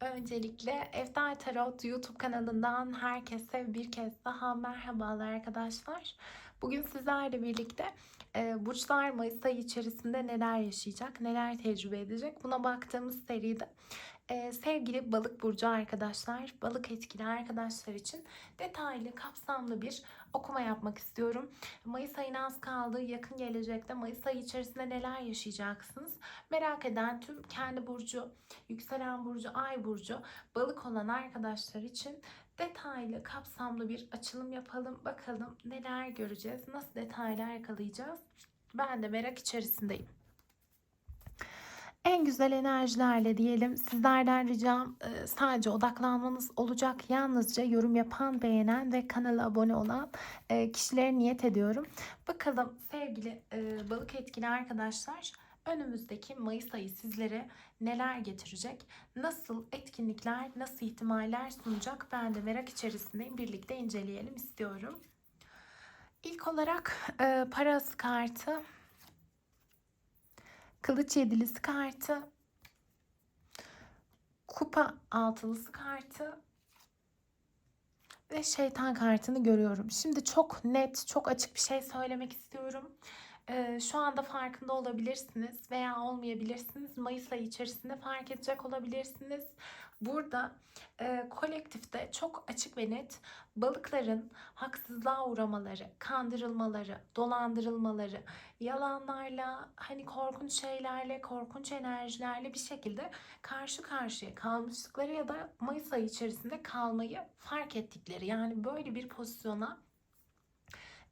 Öncelikle Eftal Tarot YouTube kanalından herkese bir kez daha merhabalar arkadaşlar. Bugün sizlerle birlikte e, burçlar Mayıs ayı içerisinde neler yaşayacak, neler tecrübe edecek buna baktığımız seride e, sevgili balık burcu arkadaşlar, balık etkili arkadaşlar için detaylı, kapsamlı bir okuma yapmak istiyorum. Mayıs ayına az kaldı. Yakın gelecekte Mayıs ayı içerisinde neler yaşayacaksınız? Merak eden tüm kendi burcu, yükselen burcu, ay burcu, balık olan arkadaşlar için detaylı, kapsamlı bir açılım yapalım. Bakalım neler göreceğiz, nasıl detaylar yakalayacağız? Ben de merak içerisindeyim. En güzel enerjilerle diyelim sizlerden ricam e, sadece odaklanmanız olacak. Yalnızca yorum yapan, beğenen ve kanala abone olan e, kişilere niyet ediyorum. Bakalım sevgili e, balık etkili arkadaşlar önümüzdeki Mayıs ayı sizlere neler getirecek? Nasıl etkinlikler, nasıl ihtimaller sunacak? Ben de merak içerisindeyim. Birlikte inceleyelim istiyorum. İlk olarak e, parası kartı Kılıç yedilisi kartı. Kupa altılısı kartı. Ve şeytan kartını görüyorum. Şimdi çok net, çok açık bir şey söylemek istiyorum. Ee, şu anda farkında olabilirsiniz veya olmayabilirsiniz. Mayıs ayı içerisinde fark edecek olabilirsiniz. Burada e, kolektifte çok açık ve net balıkların haksızlığa uğramaları, kandırılmaları, dolandırılmaları, yalanlarla, hani korkunç şeylerle, korkunç enerjilerle bir şekilde karşı karşıya kalmışlıkları ya da Mayıs ayı içerisinde kalmayı fark ettikleri. Yani böyle bir pozisyona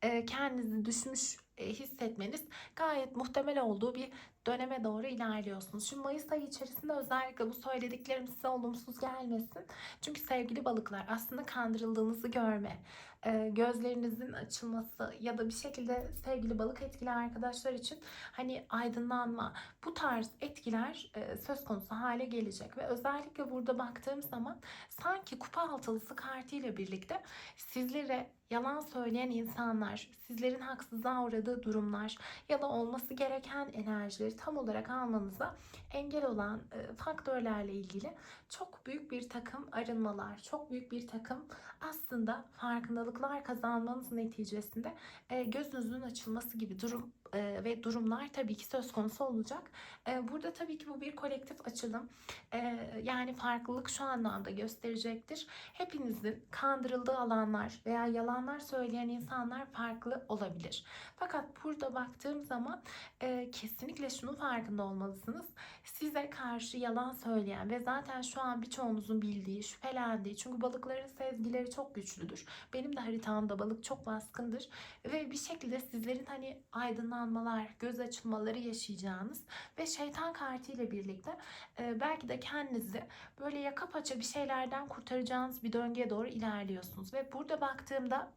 e, kendinizi düşmüş hissetmeniz gayet muhtemel olduğu bir döneme doğru ilerliyorsunuz. Şimdi Mayıs ayı içerisinde özellikle bu söylediklerim size olumsuz gelmesin. Çünkü sevgili balıklar aslında kandırıldığınızı görme, e, gözlerinizin açılması ya da bir şekilde sevgili balık etkili arkadaşlar için hani aydınlanma bu tarz etkiler e, söz konusu hale gelecek ve özellikle burada baktığım zaman sanki kupa altılısı kartıyla birlikte sizlere yalan söyleyen insanlar, sizlerin haksızlığa uğradığı durumlar ya da olması gereken enerjileri tam olarak almanıza engel olan e, faktörlerle ilgili çok büyük bir takım arınmalar, çok büyük bir takım aslında farkındalıklar kazanmanız neticesinde e, gözünüzün açılması gibi durum e, ve durumlar tabii ki söz konusu olacak. E, burada tabii ki bu bir kolektif açılım. E, yani farklılık şu anlamda gösterecektir. Hepinizin kandırıldığı alanlar veya yalanlar söyleyen insanlar farklı olabilir. Fakat burada baktığım zaman kesinlikle şunun farkında olmalısınız. Size karşı yalan söyleyen ve zaten şu an birçoğunuzun bildiği, şüphelendiği çünkü balıkların sezgileri çok güçlüdür. Benim de haritamda balık çok baskındır ve bir şekilde sizlerin hani aydınlanmalar, göz açılmaları yaşayacağınız ve şeytan kartı ile birlikte e, belki de kendinizi böyle yaka paça bir şeylerden kurtaracağınız bir döngüye doğru ilerliyorsunuz ve burada baktığımda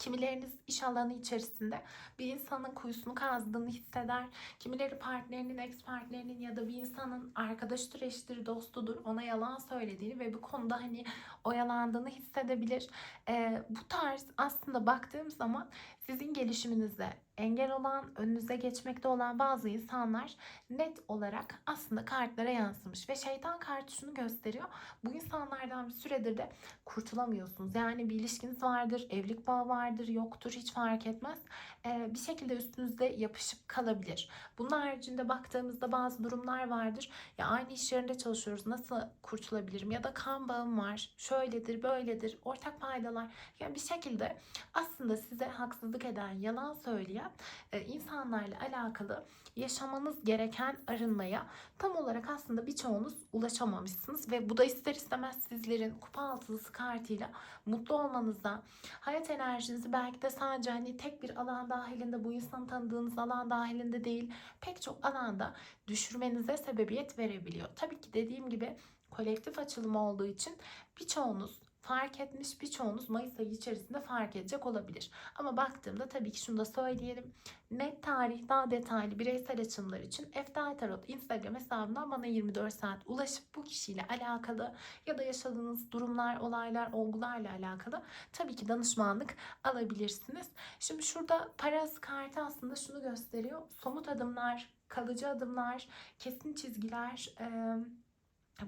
Kimileriniz iş alanı içerisinde bir insanın kuyusunu kazdığını hisseder. Kimileri partnerinin, ex partnerinin ya da bir insanın arkadaşıdır, eşidir, dostudur ona yalan söylediğini ve bu konuda hani oyalandığını hissedebilir. Ee, bu tarz aslında baktığım zaman sizin gelişiminize engel olan, önünüze geçmekte olan bazı insanlar net olarak aslında kartlara yansımış ve şeytan kartı şunu gösteriyor. Bu insanlardan bir süredir de kurtulamıyorsunuz. Yani bir ilişkiniz vardır, evlilik bağı vardır, yoktur hiç fark etmez. Ee, bir şekilde üstünüzde yapışıp kalabilir. Bunun haricinde baktığımızda bazı durumlar vardır. Ya aynı iş yerinde çalışıyoruz. Nasıl kurtulabilirim? Ya da kan bağım var. Şöyledir, böyledir. Ortak paydalar. Yani bir şekilde aslında size haksızlık eden, yalan söyleyen e, insanlarla alakalı yaşamanız gereken arınmaya tam olarak aslında birçoğunuz ulaşamamışsınız ve bu da ister istemez sizlerin kupa altılısı kartıyla mutlu olmanıza, hayat enerjinizi belki de sadece hani tek bir alan dahilinde bu insanı tanıdığınız alan dahilinde değil pek çok alanda düşürmenize sebebiyet verebiliyor. Tabii ki dediğim gibi kolektif açılım olduğu için birçoğunuz fark etmiş birçoğunuz Mayıs ayı içerisinde fark edecek olabilir. Ama baktığımda tabii ki şunu da söyleyelim. Net tarih daha detaylı bireysel açımlar için Eftal Tarot Instagram hesabından bana 24 saat ulaşıp bu kişiyle alakalı ya da yaşadığınız durumlar, olaylar, olgularla alakalı tabii ki danışmanlık alabilirsiniz. Şimdi şurada parası kartı aslında şunu gösteriyor. Somut adımlar, kalıcı adımlar, kesin çizgiler,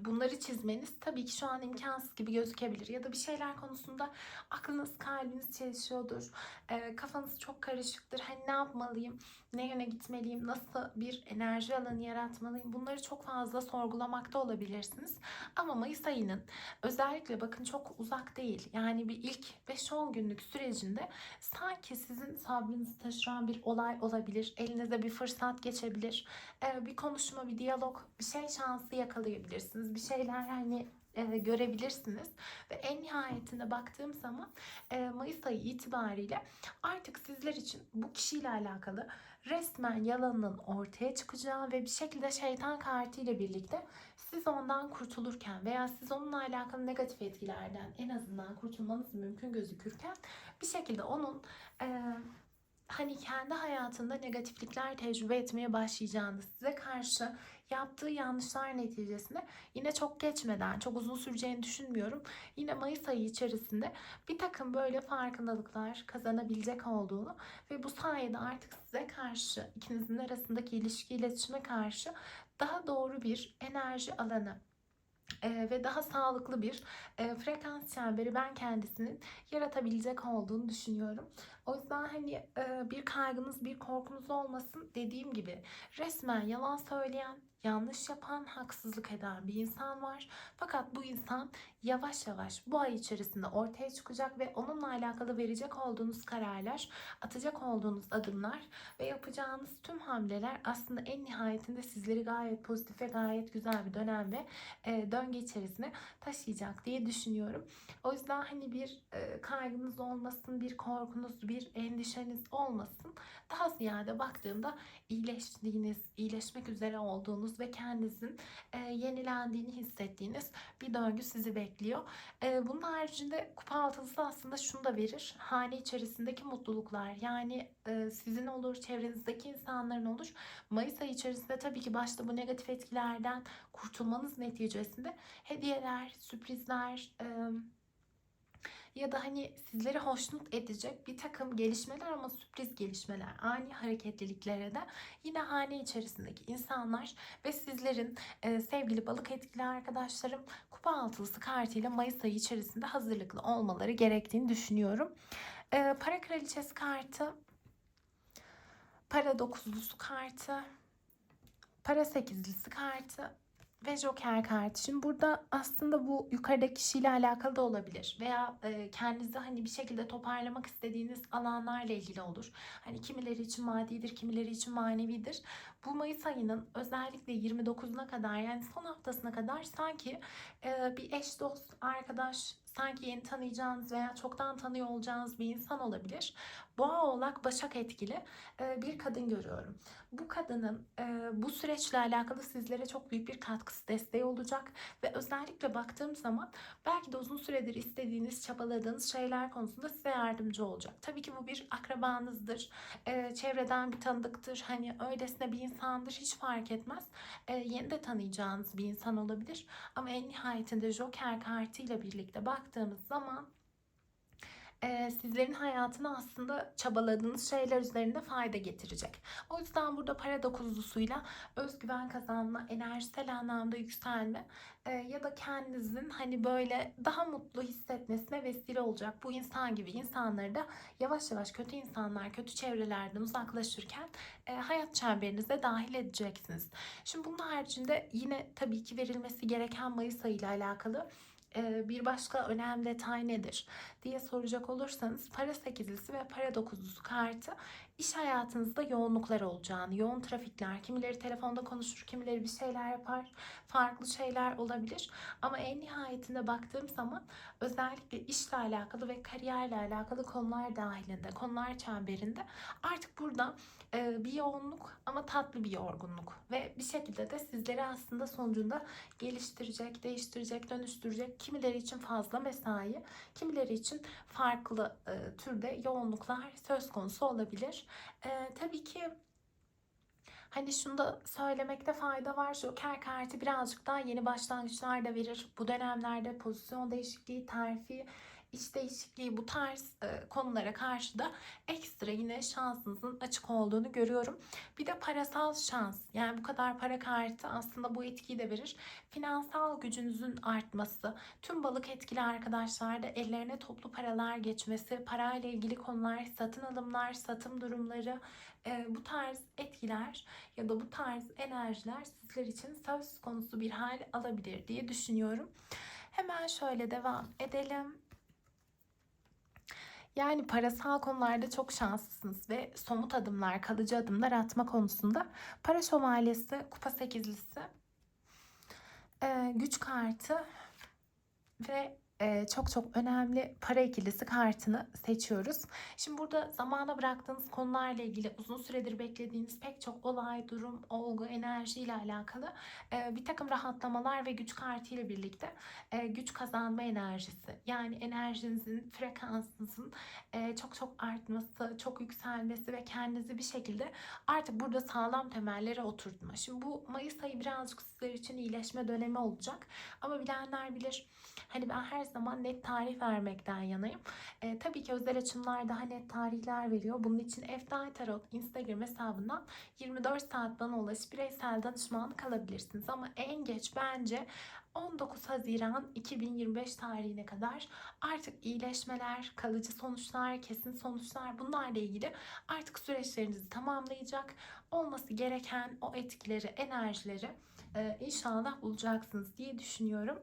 bunları çizmeniz tabii ki şu an imkansız gibi gözükebilir. Ya da bir şeyler konusunda aklınız, kalbiniz çalışıyordur. E, kafanız çok karışıktır. Hani ne yapmalıyım, ne yöne gitmeliyim, nasıl bir enerji alanı yaratmalıyım. Bunları çok fazla sorgulamakta olabilirsiniz. Ama Mayıs ayının özellikle bakın çok uzak değil. Yani bir ilk 5-10 günlük sürecinde sanki sizin sabrınızı taşıran bir olay olabilir. Elinize bir fırsat geçebilir. E, bir konuşma, bir diyalog, bir şey şansı yakalayabilirsiniz. Bir şeyler hani e, görebilirsiniz. Ve en nihayetinde baktığım zaman e, Mayıs ayı itibariyle artık sizler için bu kişiyle alakalı resmen yalanın ortaya çıkacağı ve bir şekilde şeytan kartıyla birlikte siz ondan kurtulurken veya siz onunla alakalı negatif etkilerden en azından kurtulmanız mümkün gözükürken bir şekilde onun e, hani kendi hayatında negatiflikler tecrübe etmeye başlayacağını, size karşı yaptığı yanlışlar neticesinde yine çok geçmeden, çok uzun süreceğini düşünmüyorum. Yine Mayıs ayı içerisinde bir takım böyle farkındalıklar kazanabilecek olduğunu ve bu sayede artık size karşı, ikinizin arasındaki ilişki iletişime karşı daha doğru bir enerji alanı e, ve daha sağlıklı bir e, frekans çemberi ben kendisinin yaratabilecek olduğunu düşünüyorum. O yüzden hani e, bir kaygınız, bir korkunuz olmasın dediğim gibi resmen yalan söyleyen, yanlış yapan, haksızlık eden bir insan var. Fakat bu insan yavaş yavaş bu ay içerisinde ortaya çıkacak ve onunla alakalı verecek olduğunuz kararlar, atacak olduğunuz adımlar ve yapacağınız tüm hamleler aslında en nihayetinde sizleri gayet pozitif ve gayet güzel bir dönem ve e, döngü içerisine taşıyacak diye düşünüyorum. O yüzden hani bir e, kaygınız olmasın, bir korkunuz, bir endişeniz olmasın. Daha ziyade baktığımda iyileştiğiniz, iyileşmek üzere olduğunuz ve kendinizin e, yenilendiğini hissettiğiniz bir döngü sizi bekliyor. E, bunun haricinde kupa altılısı aslında şunu da verir. Hane içerisindeki mutluluklar yani e, sizin olur, çevrenizdeki insanların olur. Mayıs ayı içerisinde tabii ki başta bu negatif etkilerden kurtulmanız neticesinde hediyeler, sürprizler, e, ya da hani sizleri hoşnut edecek bir takım gelişmeler ama sürpriz gelişmeler, ani hareketliliklere de yine hane içerisindeki insanlar ve sizlerin e, sevgili balık etkili arkadaşlarım kupa altılısı kartıyla Mayıs ayı içerisinde hazırlıklı olmaları gerektiğini düşünüyorum. E, para kraliçesi kartı, para dokuzlusu kartı, para sekizlisi kartı, ve Joker kartı. Şimdi burada aslında bu yukarıdaki kişiyle alakalı da olabilir. Veya e, kendinizi hani bir şekilde toparlamak istediğiniz alanlarla ilgili olur. Hani kimileri için maddidir, kimileri için manevidir. Bu Mayıs ayının özellikle 29'una kadar yani son haftasına kadar sanki e, bir eş, dost, arkadaş, sanki yeni tanıyacağınız veya çoktan tanıyor olacağınız bir insan olabilir. Boğa oğlak başak etkili e, bir kadın görüyorum. Bu kadının e, bu süreçle alakalı sizlere çok büyük bir katkısı desteği olacak ve özellikle baktığım zaman belki de uzun süredir istediğiniz çabaladığınız şeyler konusunda size yardımcı olacak. Tabii ki bu bir akrabanızdır, e, çevreden bir tanıdıktır, hani öylesine bir insandır hiç fark etmez. Yeni de tanıyacağınız bir insan olabilir ama en nihayetinde Joker kartıyla birlikte baktığımız zaman e, sizlerin hayatına aslında çabaladığınız şeyler üzerinde fayda getirecek. O yüzden burada para dokuzlusuyla özgüven kazanma, enerjisel anlamda yükselme e, ya da kendinizin hani böyle daha mutlu hissetmesine vesile olacak bu insan gibi insanları da yavaş yavaş kötü insanlar, kötü çevrelerden uzaklaşırken e, hayat çemberinize dahil edeceksiniz. Şimdi bunun haricinde yine tabii ki verilmesi gereken Mayıs ayı ile alakalı bir başka önemli detay nedir diye soracak olursanız para sekizlisi ve para dokuzlusu kartı iş hayatınızda yoğunluklar olacağını, yoğun trafikler, kimileri telefonda konuşur, kimileri bir şeyler yapar, farklı şeyler olabilir. Ama en nihayetinde baktığım zaman özellikle işle alakalı ve kariyerle alakalı konular dahilinde, konular çemberinde artık burada bir yoğunluk ama tatlı bir yorgunluk ve bir şekilde de sizleri aslında sonucunda geliştirecek, değiştirecek, dönüştürecek kimileri için fazla mesai, kimileri için farklı e, türde yoğunluklar söz konusu olabilir. E, tabii ki Hani şunu da söylemekte fayda var. Joker kartı birazcık daha yeni başlangıçlar da verir. Bu dönemlerde pozisyon değişikliği, terfi, iş değişikliği bu tarz e, konulara karşı da ekstra yine şansınızın açık olduğunu görüyorum. Bir de parasal şans. Yani bu kadar para kartı aslında bu etkiyi de verir. Finansal gücünüzün artması, tüm balık etkili arkadaşlar da ellerine toplu paralar geçmesi, parayla ilgili konular, satın alımlar, satım durumları, e, bu tarz etkiler ya da bu tarz enerjiler sizler için söz konusu bir hal alabilir diye düşünüyorum. Hemen şöyle devam edelim. Yani parasal konularda çok şanslısınız ve somut adımlar, kalıcı adımlar atma konusunda para şövalyesi, kupa sekizlisi, güç kartı ve çok çok önemli para ikilisi kartını seçiyoruz. Şimdi burada zamana bıraktığınız konularla ilgili uzun süredir beklediğiniz pek çok olay, durum, olgu, enerji ile alakalı bir takım rahatlamalar ve güç kartı ile birlikte güç kazanma enerjisi. Yani enerjinizin, frekansınızın çok çok artması, çok yükselmesi ve kendinizi bir şekilde artık burada sağlam temellere oturtma. Şimdi bu Mayıs ayı birazcık sizler için iyileşme dönemi olacak. Ama bilenler bilir. Hani ben her zaman net tarih vermekten yanayım. E, tabii ki özel açımlar daha net tarihler veriyor. Bunun için Efdai Tarot Instagram hesabından 24 saat bana ulaşıp bireysel danışmanlık alabilirsiniz. Ama en geç bence 19 Haziran 2025 tarihine kadar artık iyileşmeler, kalıcı sonuçlar, kesin sonuçlar bunlarla ilgili artık süreçlerinizi tamamlayacak. Olması gereken o etkileri, enerjileri e, inşallah bulacaksınız diye düşünüyorum.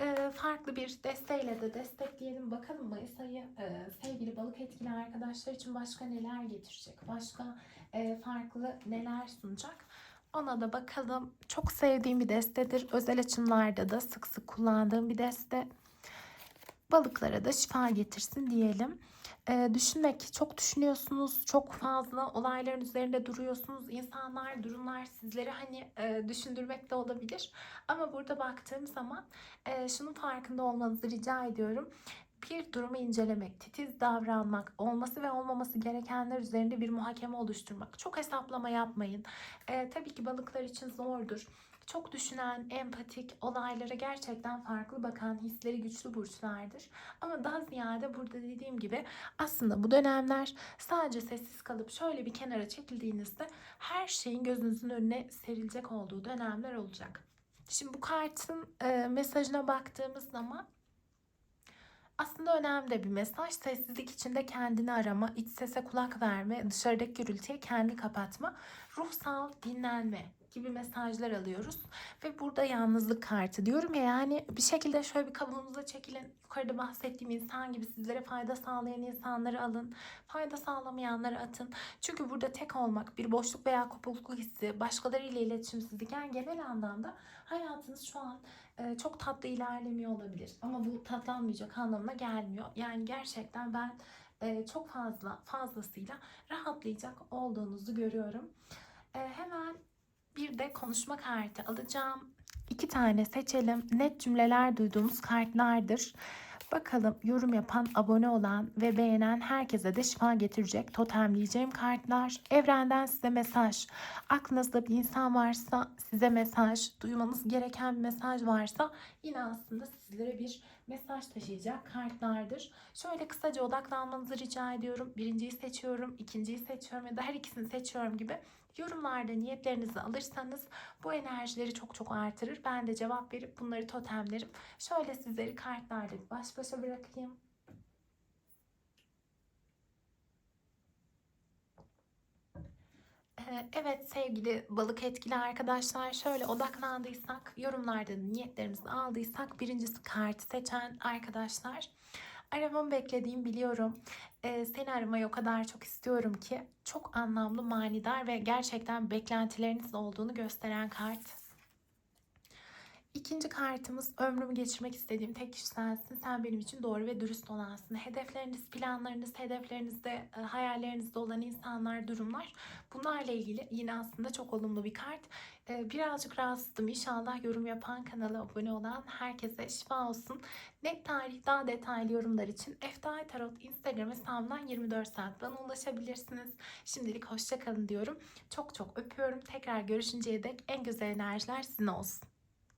E, farklı bir desteğiyle de destekleyelim. Bakalım Mayıs ayı e, sevgili balık etkili arkadaşlar için başka neler getirecek? Başka e, farklı neler sunacak? Ona da bakalım. Çok sevdiğim bir destedir. Özel açımlarda da sık sık kullandığım bir deste. Balıklara da şifa getirsin diyelim e, düşünmek, çok düşünüyorsunuz, çok fazla olayların üzerinde duruyorsunuz. İnsanlar, durumlar sizleri hani e, düşündürmek de olabilir. Ama burada baktığım zaman e, şunun farkında olmanızı rica ediyorum bir durumu incelemek, titiz davranmak, olması ve olmaması gerekenler üzerinde bir muhakeme oluşturmak. Çok hesaplama yapmayın. Ee, tabii ki balıklar için zordur. Çok düşünen, empatik, olaylara gerçekten farklı bakan hisleri güçlü burçlardır. Ama daha ziyade burada dediğim gibi aslında bu dönemler sadece sessiz kalıp şöyle bir kenara çekildiğinizde her şeyin gözünüzün önüne serilecek olduğu dönemler olacak. Şimdi bu kartın e, mesajına baktığımız zaman aslında önemli bir mesaj. Sessizlik içinde kendini arama, iç sese kulak verme, dışarıdaki gürültüye kendi kapatma, ruhsal dinlenme gibi mesajlar alıyoruz. Ve burada yalnızlık kartı diyorum ya yani bir şekilde şöyle bir kabuğunuza çekilin. Yukarıda bahsettiğim insan gibi sizlere fayda sağlayan insanları alın. Fayda sağlamayanları atın. Çünkü burada tek olmak, bir boşluk veya kopukluk hissi, başkalarıyla iletişimsizlik yani genel anlamda hayatınız şu an e, çok tatlı ilerlemiyor olabilir. Ama bu tatlanmayacak anlamına gelmiyor. Yani gerçekten ben e, çok fazla fazlasıyla rahatlayacak olduğunuzu görüyorum. E, hemen bir de konuşma kartı alacağım. İki tane seçelim. Net cümleler duyduğumuz kartlardır. Bakalım yorum yapan, abone olan ve beğenen herkese de şifa getirecek totemleyeceğim kartlar. Evrenden size mesaj. Aklınızda bir insan varsa size mesaj, duymanız gereken bir mesaj varsa yine aslında sizlere bir mesaj taşıyacak kartlardır. Şöyle kısaca odaklanmanızı rica ediyorum. Birinciyi seçiyorum, ikinciyi seçiyorum ya da her ikisini seçiyorum gibi yorumlarda niyetlerinizi alırsanız bu enerjileri çok çok artırır. Ben de cevap verip bunları totemlerim. Şöyle sizleri kartlarla baş başa bırakayım. Ee, evet sevgili balık etkili arkadaşlar şöyle odaklandıysak yorumlarda niyetlerimizi aldıysak birincisi kartı seçen arkadaşlar aramamı beklediğim biliyorum. Ee, seni aramayı o kadar çok istiyorum ki çok anlamlı manidar ve gerçekten beklentileriniz olduğunu gösteren kart. İkinci kartımız ömrümü geçirmek istediğim tek kişi sensin. Sen benim için doğru ve dürüst olansın. Hedefleriniz, planlarınız, hedeflerinizde, e, hayallerinizde olan insanlar, durumlar. Bunlarla ilgili yine aslında çok olumlu bir kart. E, birazcık rahatsızdım. İnşallah yorum yapan kanala abone olan herkese şifa olsun. Net tarih daha detaylı yorumlar için Eftai Tarot Instagram hesabından 24 saat bana ulaşabilirsiniz. Şimdilik hoşçakalın diyorum. Çok çok öpüyorum. Tekrar görüşünceye dek en güzel enerjiler sizin olsun.